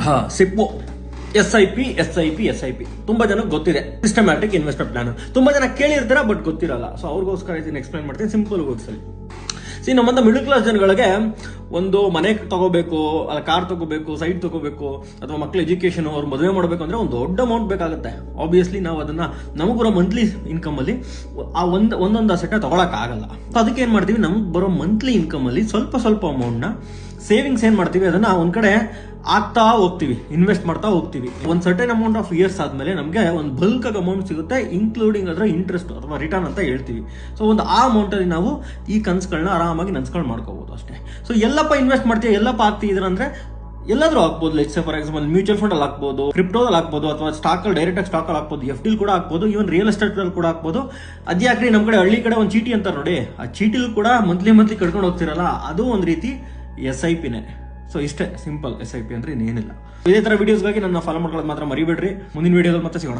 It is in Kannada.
ಹಾ, sip. S I P S I P S I P ತುಂಬಾ ಜನಕ್ಕೆ ಗೊತ್ತಿದೆ. ಸಿಸ್ಟಮ್ಯಾಟಿಕ್ ಇನ್ವೆಸ್ಟ್ಮೆಂಟ್ ಪ್ಲಾನ್ ತುಂಬಾ ಜನ ಕೇಳಿರ್ತಾರ ಬಟ್ ಗೊತ್ತಿರಲ್ಲ. ಸೊ ಅವ್ರಿಗೋಸ್ಕರ ಇದನ್ನ ಎಕ್ಸ್ಪ್ಲೈನ್ ಮಾಡ್ತೀನಿ. ಸಿಂಪಲ್ ಹೋಗ್ಸಲಿ. ಸಿ ನಮ್ಮಂತ ಮಿಡಲ್ ಕ್ಲಾಸ್ ಜನಗಳಿಗೆ ಒಂದು ಮನೆ ತಗೋಬೇಕು, ಅಲ್ಲ ಕಾರ್ ತಗೋಬೇಕು ಸೈಟ್ ತಗೋಬೇಕು, ಅಥವಾ ಮಕ್ಳ ಎಜುಕೇಶನ್ ಅವ್ರು ಮದುವೆ ಮಾಡಬೇಕು ಅಂದ್ರೆ ಒಂದು ದೊಡ್ಡ ಅಮೌಂಟ್ ಬೇಕಾಗುತ್ತೆ. ಆಬ್ವಿಯಸ್ಲಿ ನಾವು ಅದನ್ನ ನಮಗೆ ಬರೋ ಮಂತ್ಲಿ ಇನ್ಕಮ್ ಅಲ್ಲಿ ಆ ಒಂದು, ಒಂದೊಂದು ಅಸೆಟ್ ತಗೊಳಕ್ ಆಗಲ್ಲ. So, ಅದಕ್ಕೆ ಏನು ಮಾಡ್ತೀವಿ? ನಮ್ಗೆ ಬರೋ ಮಂತ್ಲಿ ಇನ್ಕಮ್ ಅಲ್ಲಿ ಸ್ವಲ್ಪ ಸ್ವಲ್ಪ ಅಮೌಂಟ್ನ ಸೇವಿಂಗ್ಸ್ ಏನ್ ಮಾಡ್ತೀವಿ? ಅದನ್ನ ಒಂದ್ ಕಡೆ ಆಗ್ತಾ ಹೋಗ್ತೀವಿ ಇನ್ವೆಸ್ಟ್ ಮಾಡ್ತಾ ಹೋಗ್ತೀವಿ. ಒಂದ್ ಸರ್ಟನ್ ಅಮೌಂಟ್ ಆಫ್ ಇಯರ್ಸ್ ಆದ್ಮೇಲೆ ನಮಗೆ ಒಂದು ಬಲ್ಕ್ ಅಮೌಂಟ್ ಸಿಗುತ್ತೆ ಇನ್ಕ್ಲೂಡಿಂಗ್ ಅದರ ಇಂಟ್ರೆಸ್ಟ್ ಅಥವಾ ರಿಟರ್ನ್ ಅಂತ ಹೇಳ್ತೀವಿ. ಸೊ ಒಂದು ಆ ಅಮೌಂಟ್ ಅಲ್ಲಿ ನಾವು ಈ ಕನ್ಸುಗಳನ್ನ ಆರಾಮಾಗಿ ನನ್ಸ್ಕೊಂಡು ಮಾಡ್ಕೋಬಹುದು ಅಷ್ಟೇ. ಸೊ ಎಲ್ಲಪ್ಪ ಇನ್ವೆಸ್ಟ್ ಮಾಡ್ತೀವಿ ಎಲ್ಲಪ್ಪ ಆಗ್ತಿದ್ರ ಅಂದ್ರೆ ಎಲ್ಲಾದ್ರೂ ಹಾಕ್ಬೋದು. Like for example mutual fund ಅಲ್ಲಿ ಹಾಕ್ಬೋದು ಕ್ರಿಪ್ಟೋದಲ್ಲಿ ಹಾಕ್ಬೋದು, ಅಥವಾ ಸ್ಟಾಕ್ ಅಲ್ಲಿ ಡೈರೆಕ್ಟ್ ಆಗಿ ಸ್ಟಾಕ್ ಅಲ್ಲಿ ಹಾಕ್ಬೋದು ಎಫ್ ಡಿಲ್ ಕೂಡ ಹಾಕ್ಬೋದು ಈವನ್ ರಿಯಲ್ ಎಸ್ಟೇಟ್ ಅಲ್ಲಿ ಕೂಡ ಹಾಕ್ಬೋದು. ಅದ್ಯಾಕ್ರಿ ನಮ್ಮ ಕಡೆ ಹಳ್ಳಿ ಕಡೆ ಒಂದು ಚೀಟಿ ಅಂತ ನೋಡಿ. ಆ ಚೀಟಿಲ್ ಕೂಡ ಮಂತ್ಲಿ ಮಂತ್ಲಿ ಕಟ್ಕೊಂಡು ಹೋಗ್ತಿರಲ್ಲ, ಅದು ಒಂದು ರೀತಿ ಎಸ್ ಐ ಪಿನೇ ಸೊ ಇಷ್ಟೇ. ಸಿಂಪಲ್ ಎಸ್ ಐ ಪಿ ಅಂದ್ರೆ ಇನ್ನೇನಿಲ್ಲ. ಇದೇ ತರ ವಿಡಿಯೋಸ್ಗಾಗಿ ನನ್ನ ಫಾಲೋ ಮಾಡ್ಕೊಳ್ಳೋದು ಮಾತ್ರ ಮರಿಬೇಡ್ರಿ. ಮುಂದಿನ ವಿಡಿಯೋದಲ್ಲಿ ಮತ್ತೆ ಸಿಗೋಣ.